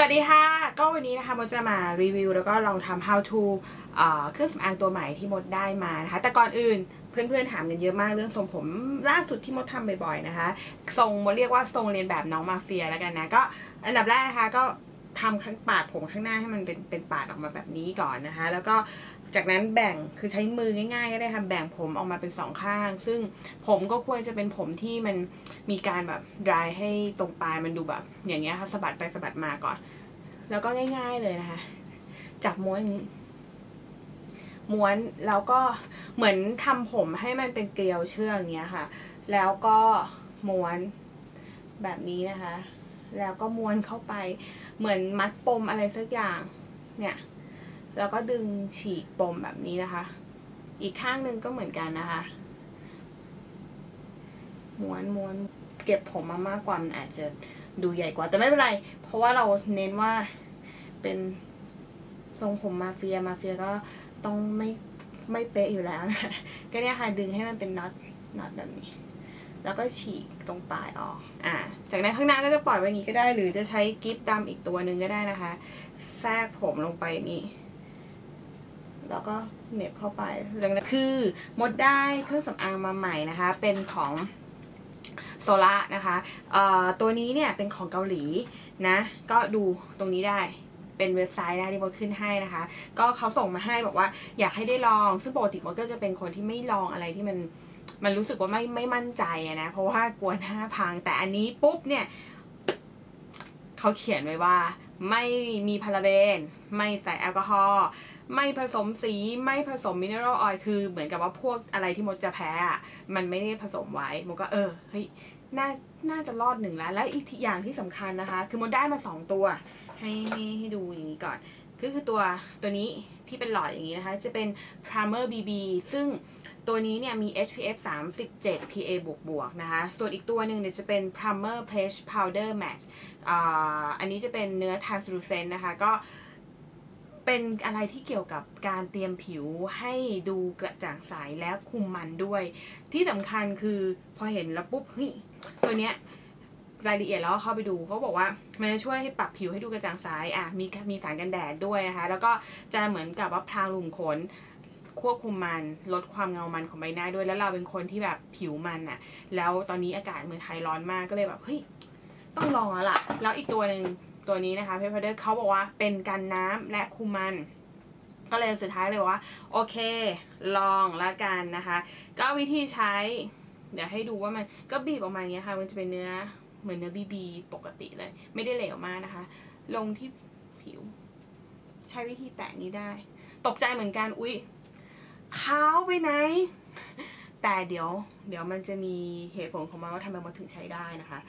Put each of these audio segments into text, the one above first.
สวัสดีค่ะ ก็วันนี้นะคะมดจะมารีวิว แล้วก็ลองทำ how to เอ่อเครื่องสำอางตัวใหม่ที่มดได้มานะคะ แต่ก่อนอื่นเพื่อนๆถามกันเยอะมากเรื่องทรงผมล่าสุดที่มดทำบ่อยๆนะคะ ทรงมดเรียกว่าทรงเรียนแบบน้องมาเฟียแล้วกันนะ ก็อันดับแรกนะคะก็ทำข้างปาดผมข้างหน้าให้มันเป็นเป็นปาดออกมาแบบนี้ก่อนนะคะ แล้วก็ จากนั้นแบ่งคือใช้มือง่ายๆก็ได้ค่ะแบ่งผมออกมาเป็นสองข้าง ซึ่งผมก็ควรจะเป็นผมที่มันมีการแบบดรายให้ตรงปลายมันดูแบบ อย่างเงี้ยค่ะสะบัดไปสะบัดมาก่อน แล้วก็ง่าย ๆเลยนะคะ จับม้วนม้วนแล้วก็เหมือนทำผมให้มันเป็นเกลียวเชือกอย่างเงี้ยค่ะ แล้วก็ม้วนแบบนี้นะคะ แล้วก็ม้วนเข้าไปเหมือนมัดปมอะไรสักอย่างเนี่ย แล้วก็ดึงฉีกปมแบบนี้นะคะ อีกข้างหนึ่งก็เหมือนกันนะคะม้วนม้วนเก็บผมมามากกว่ามันอาจจะดูใหญ่กว่า แต่ไม่เป็นไร เพราะว่าเราเน้นว่าเป็นทรงผมมาเฟียมาเฟียก็ต้องไม่ไม่เป๊ะอยู่แล้วนะ ก็เนี่ยค่ะดึงให้มันเป็นน็อตน็อตแบบนี้ แล้วก็ฉีกตรงปลายออก อ่า จากนั้นข้างหน้าก็จะปล่อยไว้อย่างนี้ก็ได้ หรือจะใช้กิ๊บดำอีกตัวหนึ่งก็ได้นะคะ แทรกผมลงไปอย่างนี้ แล้วก็เหน็บเข้าไปดังนั้นคือมดได้เครื่องสำอางมาใหม่นะคะ เป็นของโซล่านะคะตัวนี้เนี่ยเป็นของเกาหลีนะ ก็ดูตรงนี้ได้เป็นเว็บไซต์นะที่มดขึ้นให้นะคะ ก็เขาส่งมาให้บอกว่าอยากให้ได้ลอง ซึ่งปกติมดก็จะเป็นคนที่ไม่ลองอะไรที่มันมันรู้สึกว่าไม่ไม่มั่นใจนะ เพราะว่ากลัวหน้าพัง แต่อันนี้ปุ๊บเนี่ยเขาเขียนไว้ว่าไม่มีพาราเบน ไม่ใส่แอลกอฮอล์ ไม่ผสมสีไม่ผสมมินเนอรัลออยล์คือเหมือนกับว่าพวกอะไรที่มดจะแพ้อะมันไม่ได้ผสมไว้มดก็เออเฮ้ยน่าน่าจะรอดหนึ่งแล้ว และอีกอย่างที่สำคัญนะคะ คือมดได้มาสองตัว ให้ให้ดูอย่างนี้ก่อนก็คือตัวตัวนี้ที่เป็นหลอดอย่างนี้นะคะ จะเป็น primer BB ซึ่งตัวนี้เนี่ยมี SPF 37 PA บวกบวกนะคะ ส่วนอีกตัวหนึ่งเนี่ยจะเป็น primer page powder matte อ่าอันนี้จะเป็นเนื้อ translucent นะคะ ก็ เป็นอะไรที่เกี่ยวกับการเตรียมผิวให้ดูกระจ่างใสและคุมมันด้วย ที่สำคัญคือพอเห็นแล้วปุ๊บเฮ้ยตัวเนี้ยรายละเอียดแล้วเข้าไปดูเขาบอกว่ามันจะช่วยให้ปรับผิวให้ดูกระจ่างใสอะมีมีสารกันแดดด้วยนะคะ แล้วก็จะเหมือนกับว่าพรางหลุมขนควบคุมมันลดความเงามันของใบหน้าด้วยแล้วเราเป็นคนที่แบบผิวมันอะแล้วตอนนี้อากาศเมืองไทยร้อนมากก็เลยแบบเฮ้ยต้องลองแล้วล่ะ แล้วอีกตัวหนึ่ง ตัวนี้นะคะเพเปอร์เดอร์เขาบอกว่าเป็นกันน้ำและคุมมัน ก็เลยสุดท้ายเลยว่า โอเค ลองละกันนะคะ ก็วิธีใช้ เดี๋ยวให้ดูว่ามันก็บีบออกมาอย่างเงี้ยค่ะ มันจะเป็นเนื้อเหมือนเนื้อบีบีปกติเลย ไม่ได้เหลวมากนะคะ ลงที่ผิว ใช้วิธีแตะนี้ได้ ตกใจเหมือนกันอุ๊ยขาวไปไหน แต่เดี๋ยว เดี๋ยวมันจะมีเหตุผลของมันว่าทำไมมันถึงใช้ได้นะคะ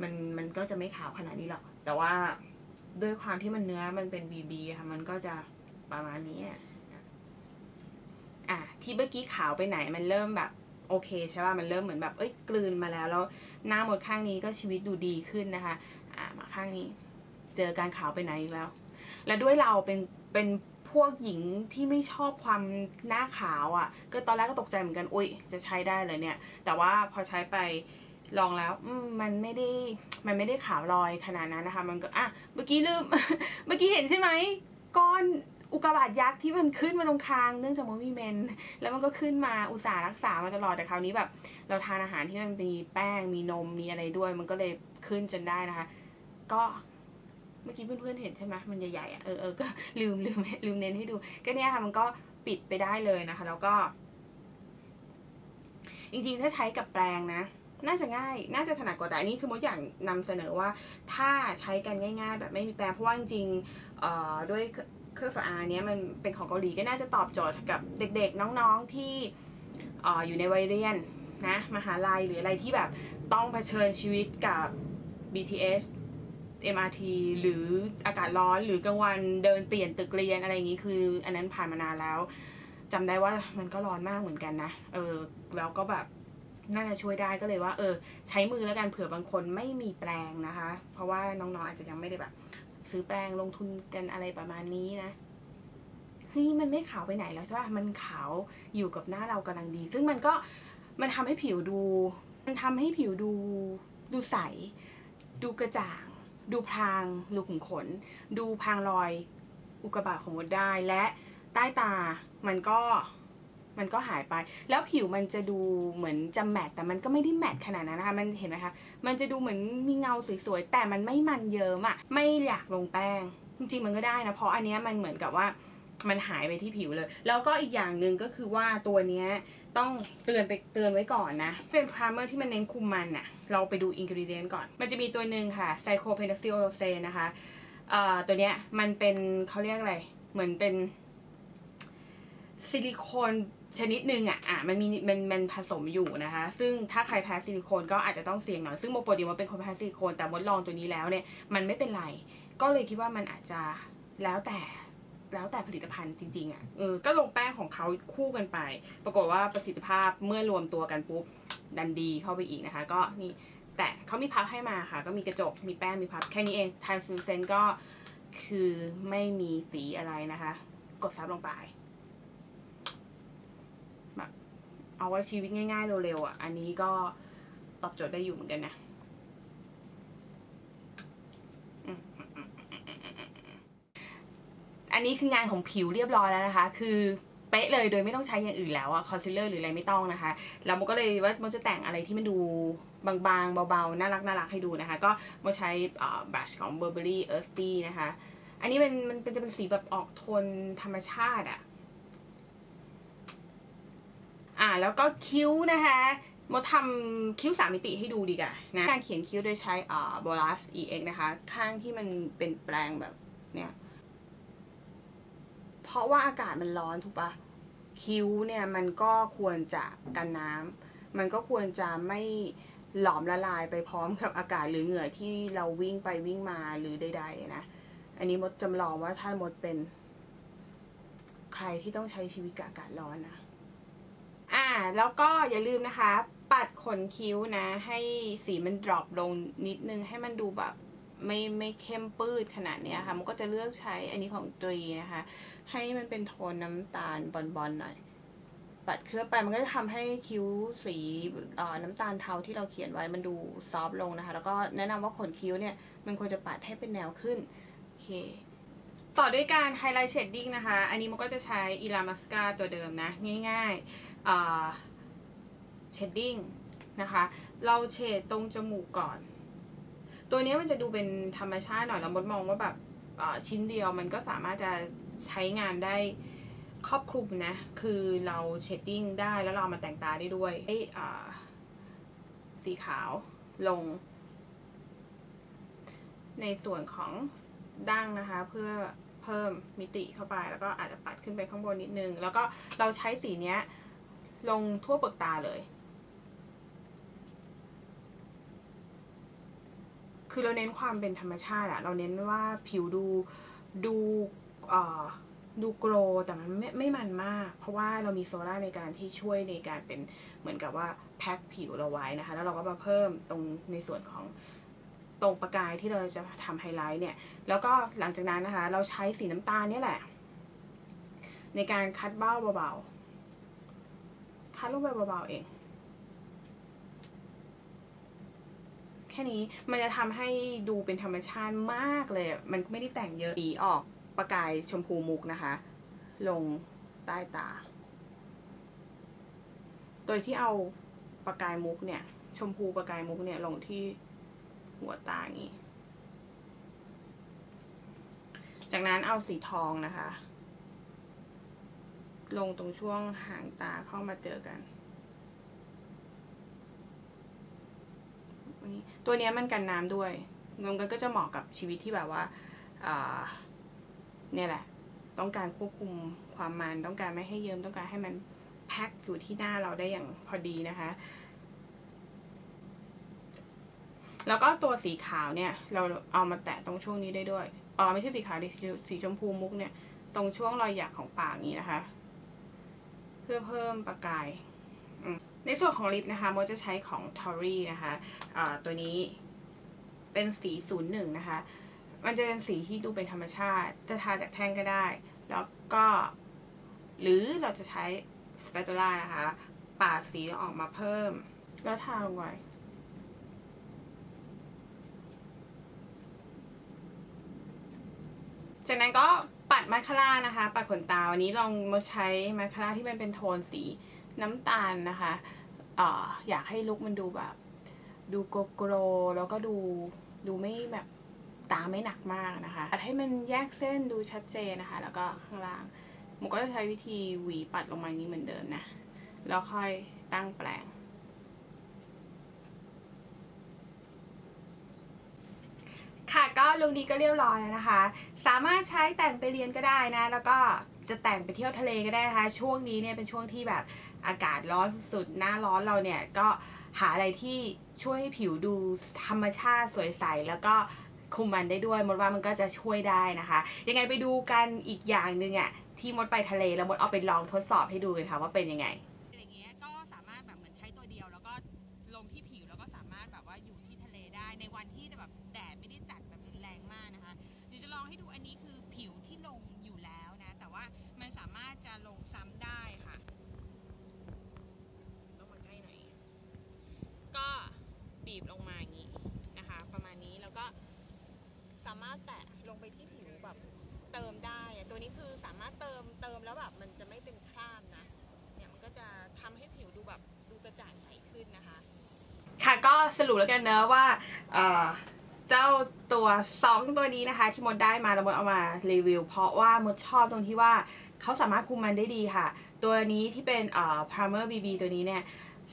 มันมันก็จะไม่ขาวขนาดนี้หรอก แต่ว่าด้วยความที่มันเนื้อมันเป็นบีบีค่ะ มันก็จะประมาณนี้อะที่เมื่อกี้ขาวไปไหนมันเริ่มแบบโอเคใช่ป่ะมันเริ่มเหมือนแบบเอ้ยกลืนมาแล้วแล้วหน้าหมดข้างนี้ก็ชีวิตดูดีขึ้นนะคะ อะมาข้างนี้ เจอการขาวไปไหนอีกแล้ว และด้วยเราเป็นเป็นพวกหญิงที่ไม่ชอบความหน้าขาวอะ่ะ ก็ตอนแรกก็ตกใจเหมือนกัน อุ้ยจะใช้ได้เลยเนี่ย แต่ว่าพอใช้ไป ลองแล้วมันไม่ได้มันไม่ได้ขาวลอยขนาดนั้นนะคะ มันก็อะเมื่อกี้ลืม เมื่อกี้เห็นใช่ไหมก้อนอุกาบาตยักษ์ที่มันขึ้นมาตรงคางเนื่องจากว่ามีเมน แล้วมันก็ขึ้นมาอุตส่าห์รักษามาตลอดแต่คราวนี้แบบ เราทานอาหารที่มันมีแป้งมีนมมีอะไรด้วย มันก็เลยขึ้นจนได้นะคะ ก็เมื่อกี้เพื่อนๆเห็นใช่ไหมมันใหญ่ๆอะเออเออก็ลืมลืมลืมเน้นให้ดูก็เนี่ยค่ะมันก็ปิดไปได้เลยนะคะ แล้วก็ จริงๆถ้าใช้กับแปรงนะ น่าจะง่าย น่าจะถนัดกว่าแต่อันนี้คือมดอยากนำเสนอว่าถ้าใช้กันง่ายๆ แบบไม่มีแปรงเพราะว่าจริงๆเอ่อด้วยเครื่องสำอางเนี้ยมันเป็นของเกาหลีก็น่าจะตอบโจทย์กับเด็กๆน้องๆที่เอ่ออยู่ในวัยเรียนนะมหาลัยหรืออะไรที่แบบต้องเผชิญชีวิตกับ BTS MRT หรืออากาศร้อนหรือกลางวันเดินเปลี่ยนตึกเรียนอะไรอย่างนี้คือ อันนั้นผ่านมานานแล้วจำได้ว่ามันก็ร้อนมากเหมือนกันนะเออแล้วก็แบบ น่าจะช่วยได้ก็เลยว่า เออ ใช้มือแล้วกันเผื่อบางคนไม่มีแปรงนะคะ เพราะว่าน้องๆอาจจะยังไม่ได้แบบ ซื้อแปรงลงทุนกันอะไรประมาณนี้นะเฮ้ยมันไม่ขาวไปไหนแล้วใช่ปะมันขาวอยู่กับหน้าเรากำลังดี ซึ่งมันก็มันทำให้ผิวดู มันทำให้ผิวดูดูใส ดูกระจ่าง ดูพรางรูขุมขน ดูพรางรอยอุกกาบาตของมดได้และใต้ตามันก็ มันก็หายไป แล้วผิวมันจะดูเหมือนจะแมตต์แต่มันก็ไม่ได้แมตต์ขนาดนั้นนะคะมันเห็นไหมคะมันจะดูเหมือนมีเงาสวยๆแต่มันไม่มันเยิ้มอะไม่อยากลงแป้ง จริงๆมันก็ได้นะเพราะอันเนี้ยมันเหมือนกับว่ามันหายไปที่ผิวเลย แล้วก็อีกอย่างหนึ่งก็คือว่าตัวเนี้ยต้องเตือนไปเตือนไว้ก่อนนะ เป็นพรามเมอร์ที่มันเน้นคุมมันอะเราไปดูอินกริเดียนก่อน มันจะมีตัวหนึ่งค่ะไซโคเพน a ซิโอเซนะคะเอ่อตัวเนี้ยมันเป็นเขาเรียกอะไร เหมือนเป็นซิลิโคน ชนิดหนึ่งอะอะมันมีมันมันผสมอยู่นะคะ ซึ่งถ้าใครแพ้ซิลิโคนก็อาจจะต้องเสี่ยงหน่อย ซึ่งโมโปรดีมันเป็นคนแพ้ซิลิโคนแต่มดลองตัวนี้แล้วเนี่ยมันไม่เป็นไร ก็เลยคิดว่ามันอาจจะแล้วแต่แล้วแต่ผลิตภัณฑ์จริง ๆอะเออก็ลงแป้งของเขาคู่กันไป ปรากฏว่าประสิทธิภาพเมื่อรวมตัวกันปุ๊บดันดีเข้าไปอีกนะคะ ก็นี่แต่เขามีพับให้มาค่ะ ก็มีกระจกมีแป้งมีพับแค่นี้เองทานซูเซนก็คือไม่มีสีอะไรนะคะ กดซับลงไป แบบ เอาไว้ชีวิตง่ายๆเร็วๆอะ อันนี้ก็ตอบโจทย์ได้อยู่เหมือนกันนะอันนี้คืองานของผิวเรียบร้อยแล้วนะคะ คือเป๊ะเลยโดยไม่ต้องใช้อย่างอื่นแล้วอะคอนซีลเลอร์หรืออะไรไม่ต้องนะคะ แล้วมันก็เลยว่ามันจะแต่งอะไรที่มันดูบางๆ เบาๆ น่ารักน่ารักให้ดูนะคะ ก็มาใช้บรัชของ Burberry Earthy นะคะ อันนี้เป็นมันเป็นจะเป็นสีแบบออกโทนธรรมชาติอะ อ่าแล้วก็คิ้วนะคะมดทำคิ้วสามมิติให้ดูดีกว่านะการเขียนคิ้วโดยใช้อ่า Bolas EX นะคะ ข้างที่มันเป็นแปลงแบบเนี่ยเพราะว่าอากาศมันร้อนถูกปะคิ้วเนี่ยมันก็ควรจะกันน้ำมันก็ควรจะไม่หลอมละลายไปพร้อมกับอากาศหรือเหงื่อที่เราวิ่งไปวิ่งมาหรือใดๆนะ อันนี้มดจำลองว่าถ้ามดเป็น ใครที่ต้องใช้ชีวิตกับอากาศร้อนนะ อ่า แล้วก็อย่าลืมนะคะ ปัดขนคิ้วนะ ให้สีมันดรอปลงนิดนึงให้มันดูแบบไม่ไม่เข้มปื้ดขนาดเนี้ยค่ะ มันก็จะเลือกใช้อันนี้ของตรีนะคะ ให้มันเป็นโทนน้ำตาลบอลๆหน่อย ปัดเคลือบไปมันก็จะทำให้คิ้วสีน้ำตาลเทาที่เราเขียนไว้มันดูซอฟต์ลงนะคะ แล้วก็แนะนำว่าขนคิ้วเนี่ย มันควรจะปัดให้เป็นแนวขึ้น โอเค ต่อด้วยการไฮไลท์เชดดิ้งนะคะ อันนี้มันก็จะใช้อีลามัสกาตัวเดิมนะ ง่าย ๆ เชดดิ้งนะคะ เราเฉดตรงจมูกก่อน ตัวนี้มันจะดูเป็นธรรมชาติหน่อยแล้วมดมองว่าแบบชิ้นเดียวมันก็สามารถจะใช้งานได้ครอบคลุมนะ คือเราเชดดิ้งได้แล้วเราเอามาแต่งตาได้ด้วยไอ้สีขาวลง ในส่วนของดั้งนะคะ เพื่อเพิ่มมิติเข้าไปแล้วก็อาจจะปัดขึ้นไปข้างบนนิดนึง แล้วก็เราใช้สีเนี้ย ลงทั่วเปลือกตาเลย คือเราเน้นความเป็นธรรมชาติอะเราเน้นว่าผิวดูดูดูโกรแต่มันไม่ไม่มันมาก เพราะว่าเรามีโซล่าในการที่ช่วยในการเป็นเหมือนกับว่าแพ็คผิวเราไว้นะคะ แล้วเราก็มาเพิ่มตรงในส่วนของตรงประกายที่เราจะทำไฮไลท์เนี่ย แล้วก็หลังจากนั้นนะคะ เราใช้สีน้ำตาลนี่แหละ ในการคัดเบ้าเบาๆ คัดลงไปเบาๆเอง แค่นี้มันจะทำให้ดูเป็นธรรมชาติมากเลย มันไม่ได้แต่งเยอะสีออกประกายชมพูมุกนะคะ ลงใต้ตา โดยที่เอาประกายมุกเนี่ย ชมพูประกายมุกเนี่ยลงที่หัวตาอย่างนี้ จากนั้นเอาสีทองนะคะ ลงตรงช่วงหางตาเข้ามาเจอกันตัวนี้มันกันน้ำด้วยงงกันก็จะเหมาะกับชีวิตที่แบบว่าเนี่ยแหละ ต้องการควบคุมความมันต้องการไม่ให้เยิ้มต้องการให้มันแพ็คอยู่ที่หน้าเราได้อย่างพอดีนะคะ แล้วก็ตัวสีขาวเนี่ย เราเอามาแตะตรงช่วงนี้ได้ด้วยอ๋อไม่ใช่สีขาวดิสีชมพูมุกเนี่ย ตรงช่วงรอยหยักของปากนี้นะคะ เพื่อเพิ่มประกาย ในส่วนของลิปนะคะโมจะใช้ของ t o r y นะคะะตัวนี้เป็นสีศูนย์หนึ่งนะคะ มันจะเป็นสีที่ดูเป็นธรรมชาติ จะทาจากแท่งก็ได้ แล้วก็ หรือเราจะใช้สเปตูล่านะคะ ปาดสีออกมาเพิ่ม แล้วทาลงไปจากนั้นก็ ปัดมาคาร่านะคะ ปัดขนตาวันนี้ลองมาใช้มาคาร่าที่มันเป็นโทนสีน้ำตาลนะคะเอ่ออยากให้ลุคมันดูแบบ ดูโกโกรแล้วก็ดูดูไม่แบบตาไม่หนักมากนะคะปัดให้มันแยกเส้นดูชัดเจนนะคะ แล้วก็ข้างล่างหมูก็จะใช้วิธีหวีปัดลงมานี้เหมือนเดิมนะแล้วค่อยตั้งแปลง ค่ะก็ลุงดีก็เรียบร้อยแล้วนะคะ สามารถใช้แต่งไปเรียนก็ได้นะ แล้วก็จะแต่งไปเที่ยวทะเลก็ได้นะคะ ช่วงนี้เนี่ยเป็นช่วงที่แบบอากาศร้อนสุดๆหน้าร้อนเราเนี่ยก็หาอะไรที่ช่วยให้ผิวดูธรรมชาติสวยใสแล้วก็คุมมันได้ด้วยมดว่ามันก็จะช่วยได้นะคะ ยังไงไปดูกันอีกอย่างหนึ่งอะที่มดไปทะเลแล้วมดเอาไปลองทดสอบให้ดูกันค่ะว่าเป็นยังไง ก็สรุปแล้วกันเนอะว่าเจ้าตัวสองตัวนี้นะคะ ที่มดได้มาแล้วมดเอามารีวิว เพราะว่ามดชอบตรงที่ว่าเขาสามารถคุมมันได้ดีค่ะ ตัวนี้ที่เป็นเอ่อ primer bb ตัวนี้เนี่ย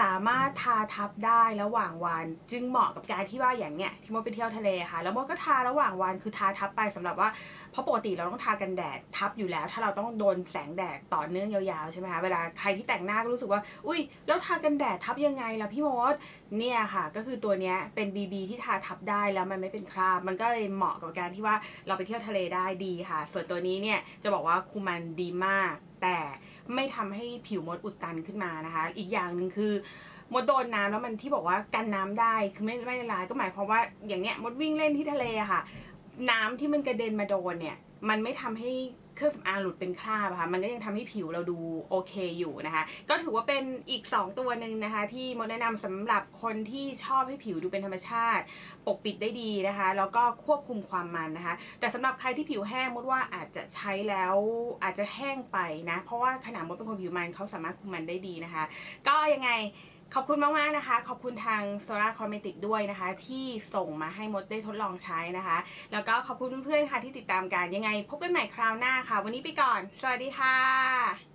สามารถทาทับได้ระหว่างวัน จึงเหมาะกับการที่ว่าอย่างเนี้ยที่มดไปเที่ยวทะเลค่ะ แล้วมดก็ทาระหว่างวันคือทาทับไปสำหรับว่าเพราะปกติเราต้องทากันแดดทับอยู่แล้ว ถ้าเราต้องโดนแสงแดดต่อเนื่องยาวๆใช่ไหมคะเวลาใครที่แต่งหน้าก็รู้สึกว่า อุ้ยแล้วทากันแดดทับยังไงล่ะพี่มดเนี่ยค่ะ ก็คือตัวเนี้ยเป็น BB ที่ทาทับได้แล้วมันไม่เป็นคราบมันก็เลยเหมาะกับการที่ว่าเราไปเที่ยวทะเลได้ดีค่ะ ส่วนตัวนี้เนี่ยจะบอกว่าคุมมันดีมากแต่ ไม่ทำให้ผิวมดอุดตันขึ้นมานะคะ อีกอย่างหนึ่งคือมดโดนน้ำแล้วมันที่บอกว่ากันน้ำได้คือไม่ไม่ละลายก็หมายความว่าอย่างเนี้ยมดวิ่งเล่นที่ทะเลอะค่ะ น้ำที่มันกระเด็นมาโดนเนี่ย มันไม่ทำให้ เครื่องสำอางหลุดเป็นคราบค่ะมันก็ยังทำให้ผิวเราดูโอเคอยู่นะคะ ก็ถือว่าเป็นอีก 2 ตัวหนึ่งนะคะ ที่มดแนะนำสำหรับคนที่ชอบให้ผิวดูเป็นธรรมชาติ ปกปิดได้ดีนะคะ แล้วก็ควบคุมความมันนะคะ แต่สำหรับใครที่ผิวแห้งมดว่าอาจจะใช้แล้วอาจจะแห้งไปนะ เพราะว่าขนาดมดเป็นคนผิวมันเขาสามารถคุมมันได้ดีนะคะ ก็ยังไง ขอบคุณมากๆนะคะ ขอบคุณทาง Sora Cosmetic ด้วยนะคะ ที่ส่งมาให้มดได้ทดลองใช้นะคะ แล้วก็ขอบคุณเพื่อนๆค่ะที่ติดตามกันยังไง พบกันใหม่คราวหน้าค่ะ วันนี้ไปก่อน สวัสดีค่ะ